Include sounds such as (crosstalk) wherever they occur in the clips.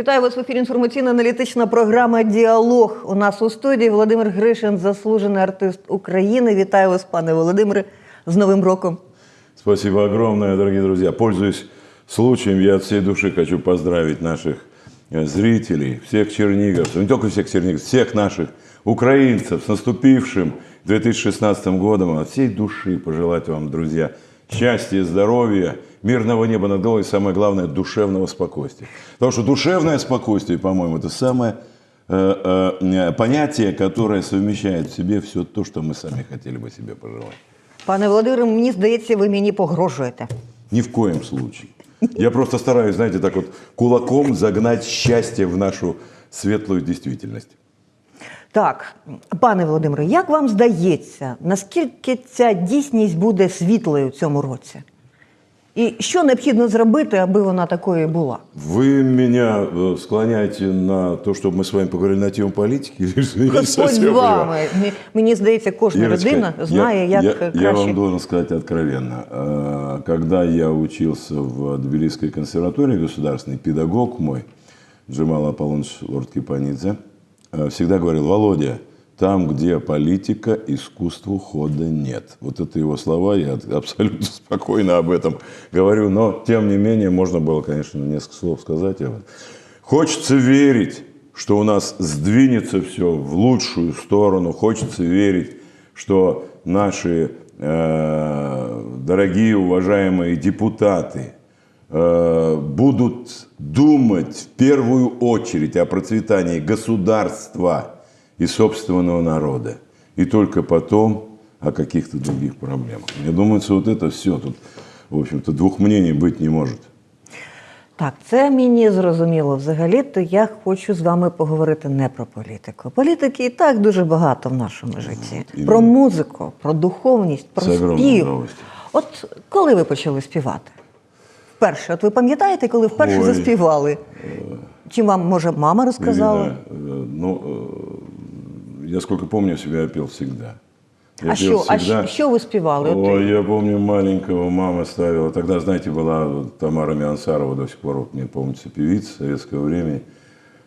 Вітаю вас в ефірі інформаційно-аналітична програма Діалог. У нас у студії Володимир Гришин, заслужений артист України. Вітаю вас, пане Володимире, з Новим роком. Спасибо огромное, дорогие друзья. Пользуясь случаем, я от всей души хочу поздравить наших э, зрителей, всех черниговцев, не только всех черниговцев, всех наших украинцев с наступившим 2016 годом. От всей души пожелать вам, друзья, счастья, здоровья, мирного неба над головой и, самое главное, душевного спокойствия. Потому что душевное спокойствие, по-моему, это самое э, э, понятие, которое совмещает в себе все то, что мы сами хотели бы себе пожелать. Пане Володимире, мені здається, ви мені погрожуєте. Ни в коем случае. Я просто стараюсь, знаете, так вот кулаком загнать счастье в нашу светлую действительность. Так, пане Володимире, як вам здається, наскільки ця дійсність буде світлою в цьому році? І що необхідно зробити, аби вона такою була? Вы меня э, склоняете на то, чтобы мы с вами поговорили на тему политики? Или что? Я не Господь совсем з понимаю. вами. Мені- Мені здається, кожна Ирочка, людина знає, я, як я, краще. я вам должен сказать откровенно. Э, Когда я учился в Тбилисской консерватории государственный, педагог мой, Джамал Аполлоныч Лорд Кипанидзе, э, всегда говорил, Володя, там, где политика, искусству хода нет. Вот это его слова, я (laughs) абсолютно спокойно об этом говорю, но тем не менее можно было, конечно, несколько слов сказать об. Хочется верить, что у нас сдвинется все в лучшую сторону. Хочется верить, что наши э, дорогие, уважаемые депутаты э, будут думать в первую очередь о процветании государства и собственного народа. И только потом о каких-то других проблемах. Мне думается, вот это все. Тут, в общем-то, двух мнений быть не может. Так, це мені зрозуміло. Взагалі, то я хочу з вами поговорити не про політику. Політики і так дуже багато в нашому житті. іменно. Про музику, про духовність, про З огромною спів. удовольствием. От коли ви почали співати? Вперше, от ви пам'ятаєте, коли вперше Ой. заспівали? Чи вам, може, мама розказала? Ирина, э, ну, э, я сколько помню себя, я пел всегда. Я А пел що, а всегда. що, що ви співали? От, Ой, я помню маленького, мама ставила. Тогда, знаете, была Тамара Миансарова, до сих пор, вот мне помнится, певица советского времени.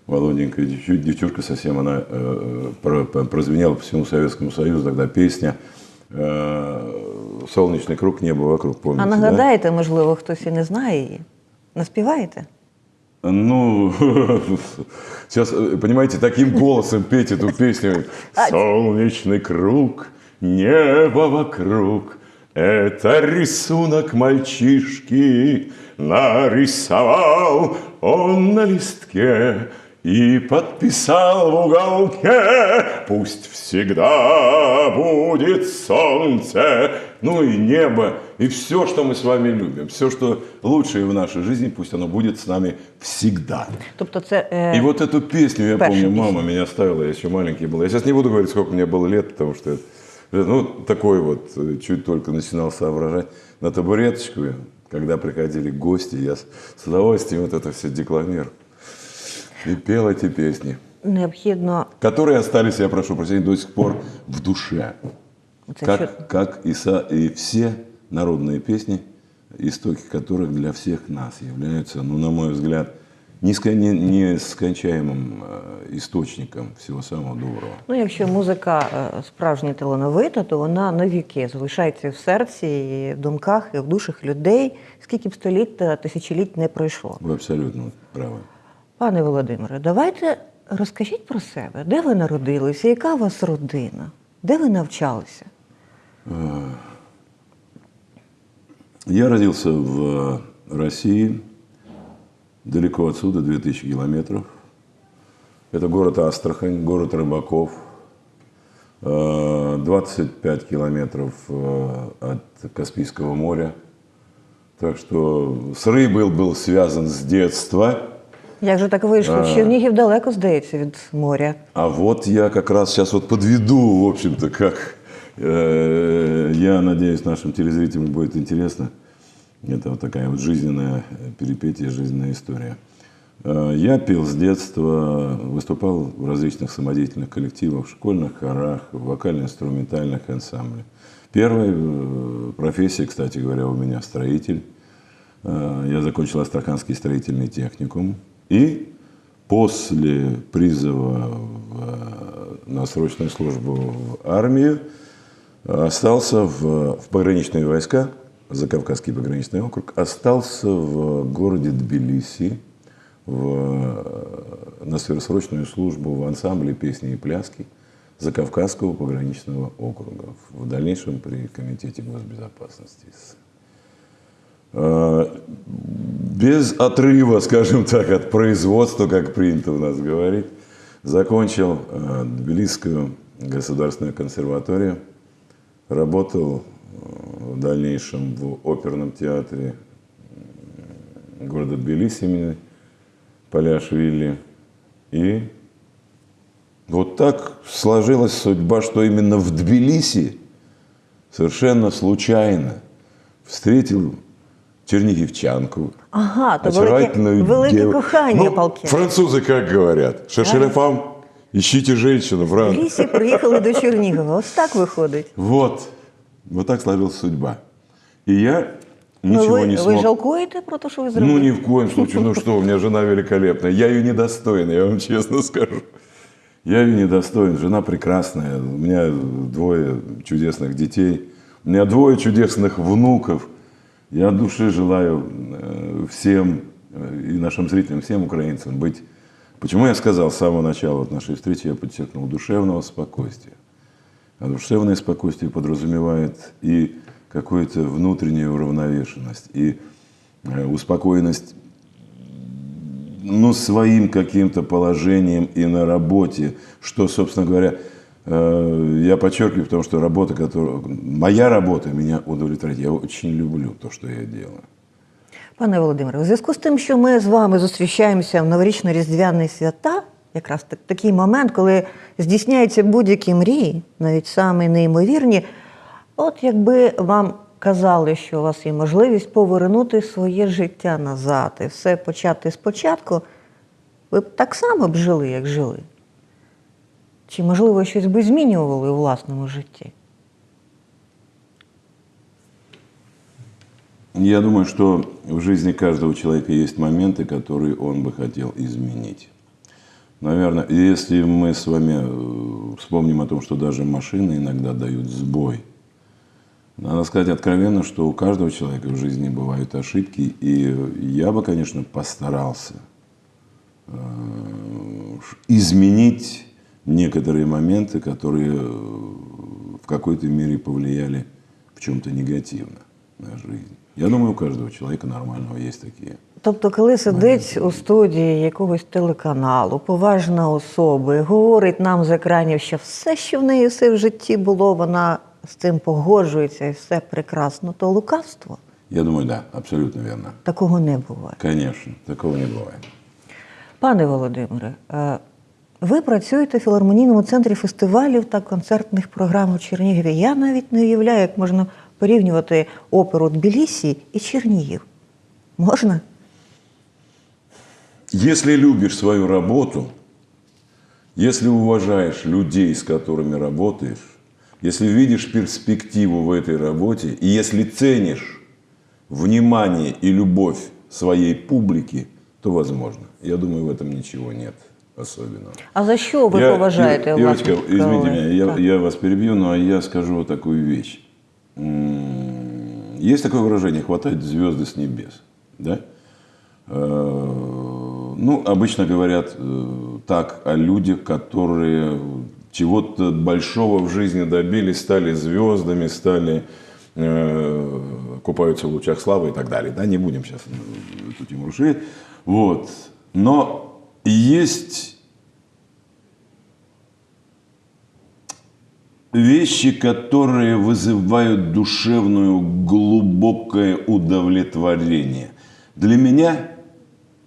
Молоденькая девчу- девчушка совсем, она э, про- про- прозвенела по всему Советскому Союзу. Тогда песня э, «Солнечный круг, небо вокруг», помните, а да? нагадаєте, можливо, хтось і не знає її? Наспіваєте? Ну, (laughs) сейчас, э, понимаете, таким голосом петь эту песню. Солнечный круг, небо вокруг, это рисунок мальчишки. Нарисовал он на листке и подписал в уголке. Пусть всегда будет солнце, ну и небо, и все, что мы с вами любим, все, что лучшее в нашей жизни, пусть оно будет с нами всегда. Тобто це е, И вот эту песню, я помню, мама меня ставила, я еще маленький был. Я сейчас не буду говорить, сколько мне было лет, потому что, ну, такой вот, э, чуть только начинал соображать. На табуреточку, когда приходили гости, я с удовольствием вот это все декламировал. И пел эти песни, необхідно которые остались, я прошу прощения, до сих пор в душе. це що- Как, как и, со- и все народные песни, истоки которых для всех нас являются, ну, на мой взгляд, неско- не- нескончаемым э, источником всего самого доброго. Ну, якщо музика е, справжня талановита, то вона навіки залишається в серці, і в думках, і в душах людей, скільки б століть та тисячоліть не пройшло. Вы абсолютно правы. Пане Володимире, давайте розкажіть про себе, де ви народилися, яка у вас родина, де ви навчалися? Я родился в России, далеко отсюда, 2000 километров. Это город Астрахань, город рыбаков. Э, 25 километров э, от Каспийского моря. Так что с рыбой был связан с детства. Як же так вийшло? Чернігів далеко, здається, від моря. А вот я как раз сейчас вот подведу, в общем-то, как э, я надеюсь, нашим телезрителям будет интересно. Это вот такая вот жизненная перипетия, жизненная история. Э, Я пел с детства, выступал в различных самодеятельных коллективах, в школьных хорах, в вокально-инструментальных ансамблях. Первая э, профессия, кстати говоря, у меня строитель. Э, Я закончил Астраханский строительный техникум. И после призыва э, на срочную службу в армию остался в, в пограничные войска, Закавказский пограничный округ, остался в городе Тбилиси в, на сверхсрочную службу в ансамбле песни и пляски Закавказского пограничного округа, в дальнейшем при Комитете госбезопасности. Э, без отрыва, скажем так, от производства, как принято у нас говорить, закончил э, Тбилисскую государственную консерваторию, работал э, в дальнейшем в оперном театре города Тбилиси имени Поляшвили. И вот так сложилась судьба, что именно в Тбилиси совершенно случайно встретил чернігівчанку. Ага, то очаровательную велике, велике дев- кохання, Ну, Палки. Французы как говорят? Шашелефам, ищите женщину, В Франц. лісі приїхали до Чернігова. Ось так виходить. Вот. Вот так сложилась судьба. И я Ну, ничего ви, не ви смог. жалкуєте про те, що ви зробили? Ну, ни в коем случае. Ну что, у меня жена великолепная. Я ее недостоин, я вам честно скажу. Я ее недостоин. Жена прекрасная. У меня двое чудесных детей. У меня двое чудесных внуков. Я от души желаю э, всем, э, и нашим зрителям, всем украинцам быть... Почему я сказал с самого начала нашей встречи, я подчеркнул, душевного спокойствия. А душевное спокойствие подразумевает и какую-то внутреннюю уравновешенность, и э, успокоенность ну, своим каким-то положением и на работе, что, собственно говоря, э, я подчеркиваю, потому что работа, которая, моя работа меня удовлетворяет. Я очень люблю то, что я делаю. Пане Володимире, у зв'язку з тим, що ми з вами зустрічаємося в новорічно-різдвяні свята, якраз так, такий момент, коли здійсняються будь-які мрії, навіть самі неймовірні, от якби вам казали, що у вас є можливість повернути своє життя назад і все почати спочатку, ви б так само б жили, як жили? Чи, можливо, щось би змінювали у власному житті? Я думаю, что в жизни каждого человека есть моменты, которые он бы хотел изменить. Наверное, если мы с вами э, вспомним о том, что даже машины иногда дают сбой, надо сказать откровенно, что у каждого человека в жизни бывают ошибки, и я бы, конечно, постарался э, изменить некоторые моменты, которые э, в какой-то мере повлияли в чем-то негативно жизнь. Я думаю, у каждого человека нормального есть такие. Тобто, коли сидить у студії якогось телеканалу, поважна особа, і говорить нам з екранів, що все, що в неї все в житті було, вона з цим погоджується і все прекрасно, то лукавство Я думаю, да, абсолютно верно. такого не буває. Конечно, такого не бывает. Пане Володимире, е, ви працюєте в філармонійному центрі фестивалів та концертних програм у Чернігові. Я навіть не уявляю, як можна порівнювати оперу Тбілісі і Чернігів. Можна? Если любишь свою работу, если уважаешь людей, с которыми работаешь, если видишь перспективу в этой работе, и если ценишь внимание и любовь своей публики, то возможно. Я думаю, в этом ничего нет особенного. А за що ви Я- поважаєте Ю- власних Юрочка, извините колег? меня, я, Так. я вас перебью, но я скажу вот такую вещь. Есть такое выражение «хватает звезды с небес». Да? Э, Ну, обычно говорят э, так о людях, которые чего-то большого в жизни добились, стали звездами, стали э, купаются в лучах славы и так далее. Да, не будем сейчас эту тему расширять. Вот. Но есть вещи, которые вызывают душевное глубокое удовлетворение. Для меня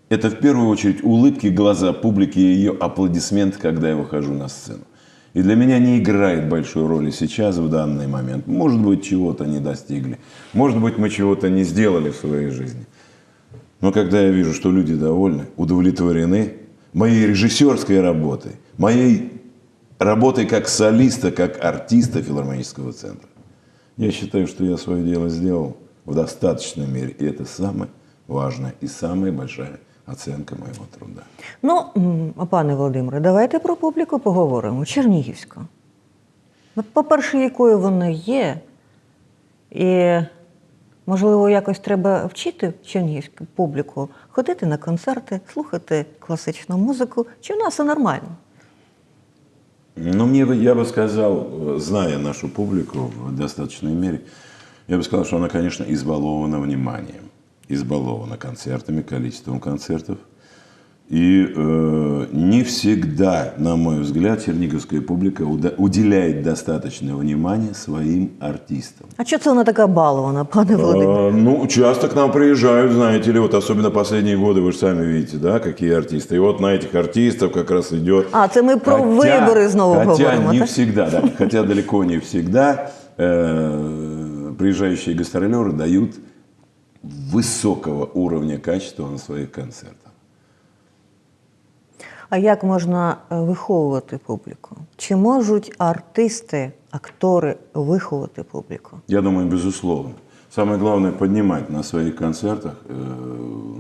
это в первую очередь улыбки, глаза публики и ее аплодисменты, когда я выхожу на сцену. И для меня не играет большой роли сейчас, в данный момент. Может быть, чего-то не достигли. Может быть, мы чего-то не сделали в своей жизни. Но когда я вижу, что люди довольны, удовлетворены моей режиссерской работой, моей работой как солиста, как артиста филармонического центра, я считаю, что я свое дело сделал в достаточной мере. И это самое важное и самая большая оценка моего труда. Ну, м, а пане Володимире, давайте про публіку поговоримо. Чернігівська. Ну, по-перше, якою вона є, і, можливо, якось треба вчити чернігівську публіку, ходити на концерти, слухати класичну музику, чи в нас все нормально? Ну, мне бы, я бы сказал, э, зная нашу публику в достаточной мере, я бы сказал, что она, конечно, избалована вниманием, избалована концертами, количеством концертов. И э, не всегда, на мой взгляд, черниговская публика уделяет достаточное внимание своим артистам. А чого це вона така балована, пане Володимире? Э, Ну, часто к нам приезжают, знаете ли, вот особенно последние годы, вы же сами видите, да, какие артисты. И вот на этих артистов как раз идет... А, це ми про вибори знову хотя говоримо, не так? всегда, да, хотя далеко не всегда э, приезжающие гастролеры дают высокого уровня качества на своих концертах. А як можна виховувати публіку? Чи можуть артисти, актори виховати публіку? Я думаю, безусловно. Самое главное поднимать на своих концертах э,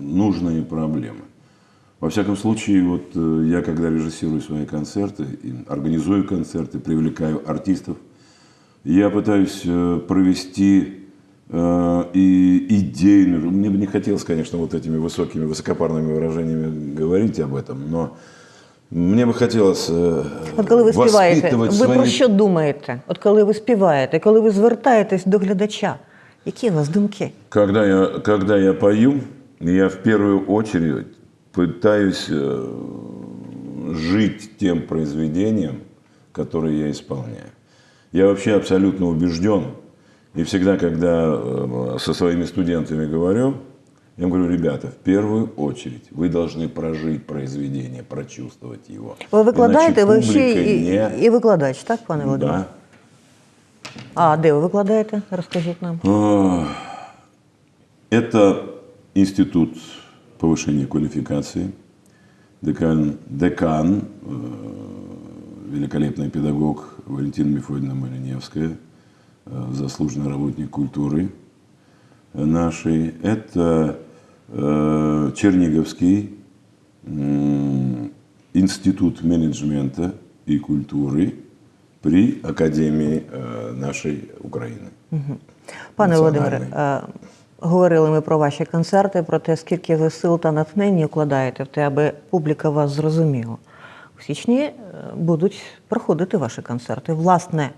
нужные проблемы. Во всяком случае, вот э, я когда режиссирую свои концерты, и организую концерты, привлекаю артистов, я пытаюсь э, провести э, и идейную, мне бы не хотелось, конечно, вот этими высокими, высокопарными выражениями говорить об этом, но мне бы хотелось э, От коли ви співаєте, ви воспитывать про свои- що думаєте? От коли ви співаєте, коли ви звертаєтесь до глядача, які у вас думки? Когда я, когда я пою, я в первую очередь пытаюсь э, жить тем произведением, которое я исполняю. Я вообще абсолютно убежден, и всегда, когда э, со своими студентами говорю, я им говорю, ребята, в первую очередь вы должны прожить произведение, прочувствовать его. Ви викладаєте, ви Иначе ще публика і, не... і викладач, так, пане Володимире? Да. А де ви викладаєте? Розкажіть нам. А, Это институт повышения квалификации, декан, декан э, великолепный педагог Валентина Мефодина Малиневская, э, заслуженный работник культуры нашей. Это э, Черниговский м, институт менеджмента и культуры при Академии э, нашей Украины. Пане Національний. Володимире, е, говорили ми про ваші концерти, про те, скільки ви сил та натхнення вкладаєте в те, аби публіка вас зрозуміла. У січні е, будуть проходити ваші концерти. Власне,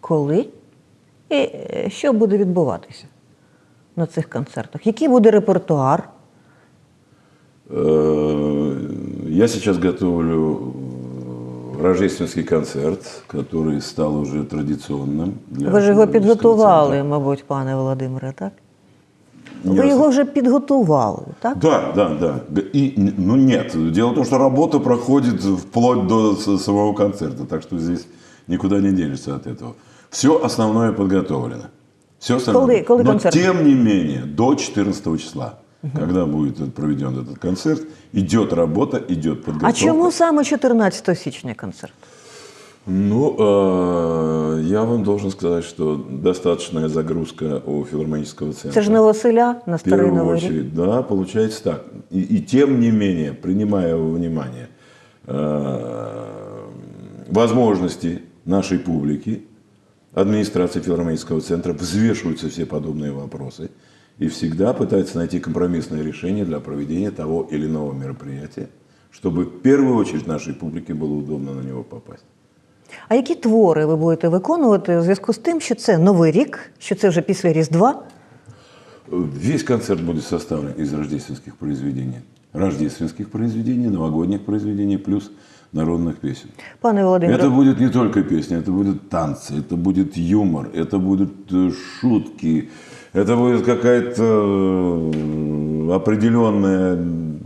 коли і е, що буде відбуватися на цих концертах? Який буде репертуар? Э, Я сейчас готовлю рождественский концерт, который стал уже традиционным. Для Ви ж його підготували, центра. мабуть, пане Володимире, так? Я Ви його знаю. вже підготували, так? Да, да, да. И, ну нет, дело в том, что работа проходит вплоть до самого концерта, так что здесь никуда не денешься от этого. Все основное подготовлено. Все остальное. Коли- коли Но концерт? тем не менее, до 14 числа, когда будет проведен этот концерт, идет работа, идет подготовка. А чому саме 14 січня концерт? Ну, э, я вам должен сказать, что достаточная загрузка у филармонического центра. Це ж не Василя на В старий первую новий рік. очередь, да, получается так. И, и тем не менее, принимая во внимание э, возможности нашей публики, администрация филармонического центра взвешиваются все подобные вопросы и всегда пытается найти компромиссное решение для проведения того или иного мероприятия, чтобы в первую очередь нашей публике было удобно на него попасть. А які твори ви будете виконувати у зв'язку з тим, що це Новий рік, що це вже після Різдва? Весь концерт будет составлен из рождественских произведений. Рождественских произведений, новогодних произведений, плюс народных песен. Пане Володимире, Это будет не только песни, это будут танцы, это будет юмор, это будут э, шутки, это будет какая-то э, определенная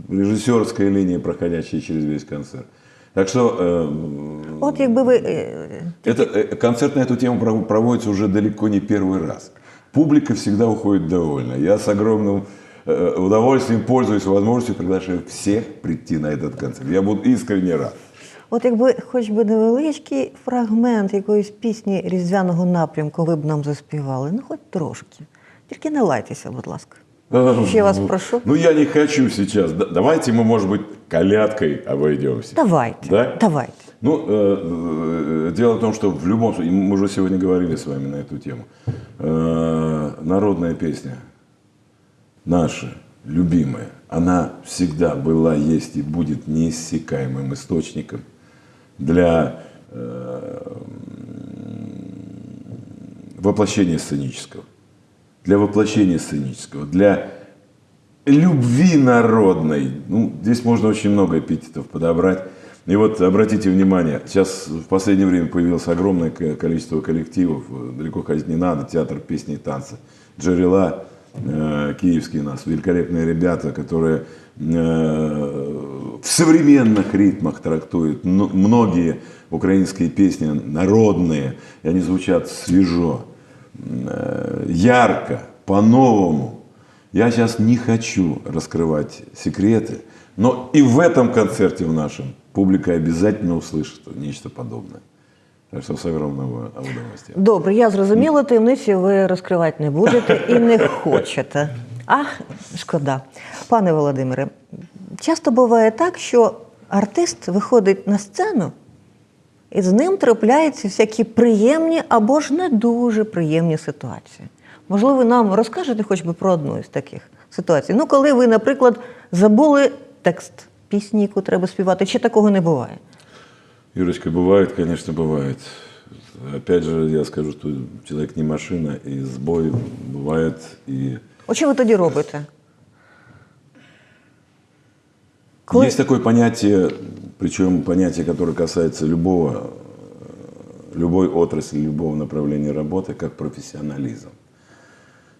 режиссерская линия, проходящая через весь концерт. Так что э, от якби ви е, это, э, концерт на эту тему пров- проводится уже далеко не первый раз. Публика всегда уходит довольна. Я с огромным э, удовольствием пользуюсь возможностью, приглашаю всех прийти на этот концерт. Я буду искренне рад. от якби хоч би невеличкий фрагмент якоїсь пісні різдвяного напрямку ви б нам заспівали, ну хоч трошки. Тільки не лайтеся, будь ласка. Ще вас прошу. Ну, я не хочу сейчас. Да- Давайте мы, может быть, колядкой обойдемся. Давайте. Да? Давайте. Ну, э, э, дело в том, что в любом случае, мы уже сегодня говорили с вами на эту тему, Э, народная песня наша, любимая, она всегда была, есть и будет неиссякаемым источником для э, воплощения сценического, для воплощения сценического, для любви народной. Ну, здесь можно очень много эпитетов подобрать. И вот обратите внимание, сейчас в последнее время появилось огромное ко- количество коллективов, далеко ходить не надо, театр песни и танца. Джерела, э, киевские у нас, великолепные ребята, которые э, в современных ритмах трактуют многие украинские песни народные, и они звучат свежо, ярко, по-новому. Я сейчас не хочу раскрывать секреты, но и в этом концерте в нашем публика обязательно услышит нечто подобное. Так що з огромним удовольствием. Добре, я зрозуміла, таємниці ви розкривати не будете і не хочете. Ах, шкода. Пане Володимире, часто буває так, що артист виходить на сцену, і з ним трапляються всякі приємні або ж не дуже приємні ситуації. Можливо, ви нам розкажете хоч би про одну із таких ситуацій. Ну, коли ви, наприклад, забули текст пісні, яку треба співати, чи такого не буває? Юрочка, бывает, конечно, бывает. Опять же, я скажу, что человек не машина, и сбой бывает, и От що ви тоді робите? Есть такое понятие, причем понятие, которое касается любого, любой отрасли, любого направления работы, как профессионализм.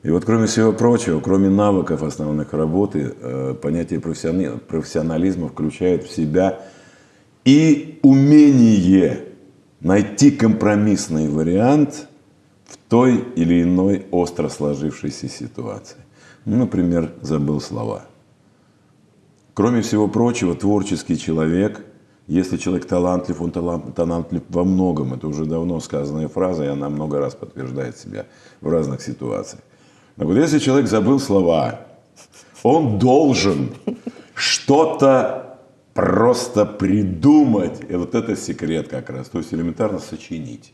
И вот кроме всего прочего, кроме навыков основных работы, э, понятие профессионализма включает в себя и умение найти компромиссный вариант в той или иной остро сложившейся ситуации. Ну, например, забыл слова. Кроме всего прочего, творческий человек, если человек талантлив, он талант- талантлив во многом. Это уже давно сказанная фраза, и она много раз подтверждает себя в разных ситуациях. Но вот если человек забыл слова, он должен что-то просто придумать. И вот это секрет как раз. То есть элементарно сочинить.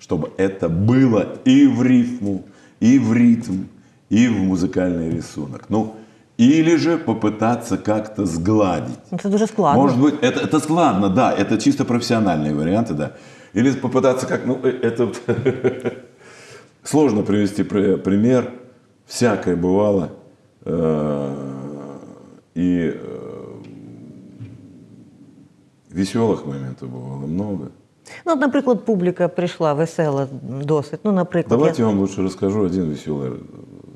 Чтобы это было и в рифму, и в ритм, и в музыкальный рисунок. Ну, или же попытаться как-то сгладить. Це дуже складно. Может быть, это, это складно, да, это чисто профессиональные варианты, да. Или попытаться как, ну, э, это (laughs) сложно привести при- пример, всякое бывало, э, и веселых моментов бывало много. Ну, от, наприклад, публіка прийшла весела досить. Ну, наприклад, Давайте я... вам лучше расскажу один веселый э,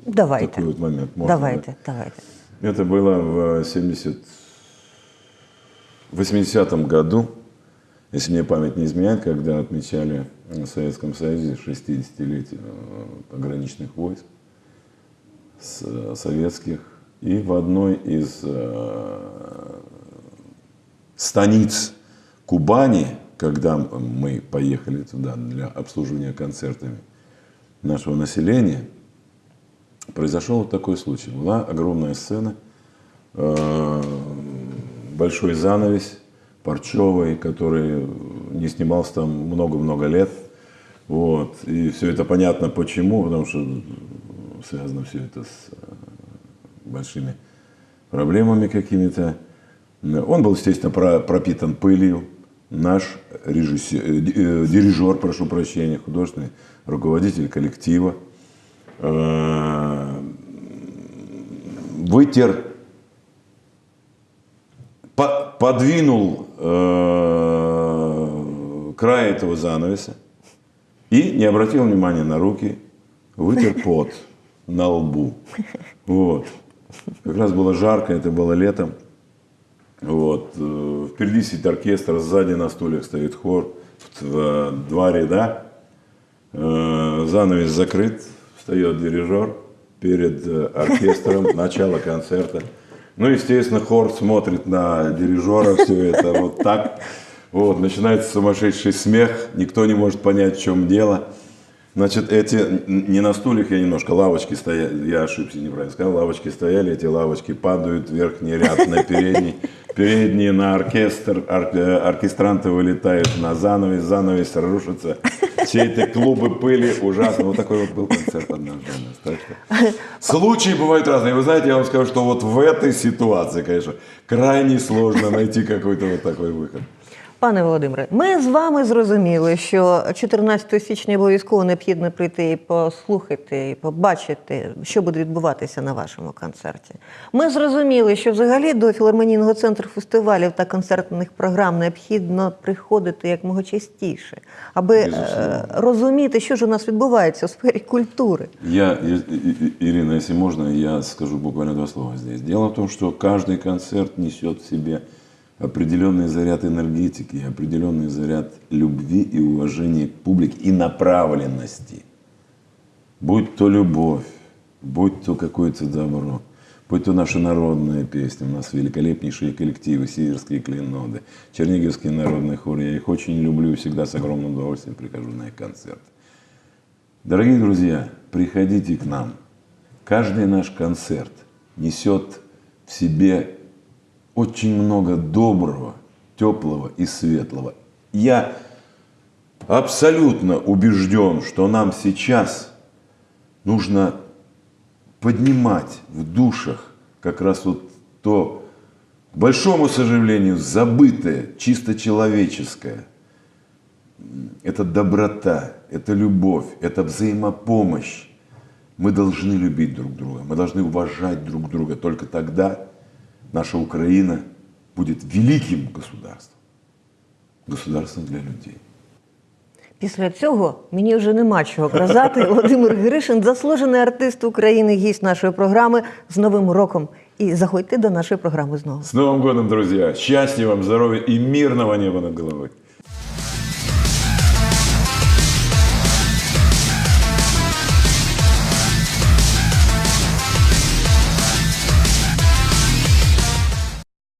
давайте. такой вот момент. Можно, давайте, давайте. да? Это было в 70... 80-м году, если мне память не изменяет, когда отмечали в Советском Союзе 60-летие э, пограничных войск с э, советских. И в одной из э, станиц Кубани, когда мы поехали туда для обслуживания концертами нашего населения, произошел вот такой случай. Была огромная сцена, э, большой занавес, парчевый, который не снимался там много-много лет. Вот. И все это понятно почему, потому что связано все это с э, большими проблемами какими-то. Он был, естественно, про- пропитан пылью. Наш режиссер, э, э, дирижер, прошу прощения, художественный руководитель коллектива вытер, по- подвинул э, край этого занавеса и не обратил внимания на руки, вытер пот на лбу. Вот. Как раз было жарко, это было летом. Вот. э, Впереди сидит оркестр, сзади на стульях стоит хор, в- два ряда. Э, Занавес закрыт, встает дирижер перед э, оркестром, (laughs) начало концерта. Ну, естественно, хор смотрит на дирижера, все это вот так. Вот, начинается сумасшедший смех, никто не может понять, в чем дело. Значит, эти не на стульях, я немножко лавочки стояли, я ошибся, неправильно сказал, лавочки стояли, эти лавочки падают, верхний ряд на передний, передний на оркестр, ор- э, оркестранты вылетают на занавес, занавес рушится, все эти клубы пыли, ужасно. Вот такой вот был концерт однажды у нас. Случаи бывают разные. Вы знаете, я вам скажу, что вот в этой ситуации, конечно, крайне сложно найти какой-то вот такой выход. Пане Володимире, ми з вами зрозуміли, що 14 січня обов'язково необхідно прийти і послухати, і побачити, що буде відбуватися на вашому концерті. Ми зрозуміли, що взагалі до філармонійного центру фестивалів та концертних програм необхідно приходити якмога частіше, аби е, розуміти, що ж у нас відбувається у сфері культури. Я, Ирина, если можно, я скажу буквально два слова здесь. Дело в том, что каждый концерт несет в себе определенный заряд энергетики, определенный заряд любви и уважения к публике и направленности. Будь то любовь, будь то какое-то добро, будь то наши народные песни, у нас великолепнейшие коллективы, северские клиноды, черниговский народный хор. Я их очень люблю и всегда с огромным удовольствием прихожу на их концерты. Дорогие друзья, приходите к нам. Каждый наш концерт несет в себе очень много доброго, теплого и светлого. Я абсолютно убежден, что нам сейчас нужно поднимать в душах как раз вот то, к большому сожалению, забытое, чисто человеческое – это доброта, это любовь, это взаимопомощь. Мы должны любить друг друга, мы должны уважать друг друга. Только тогда наша Украина будет великим государством. Государством для людей. Після цього мені вже нема чого казати. (laughs) Володимир Гришин, заслужений артист України, гість нашої програми з Новим роком. І заходьте до нашої програми знову. З Новим годом, друзі! Щастя вам, здоров'я і мирного неба над головой!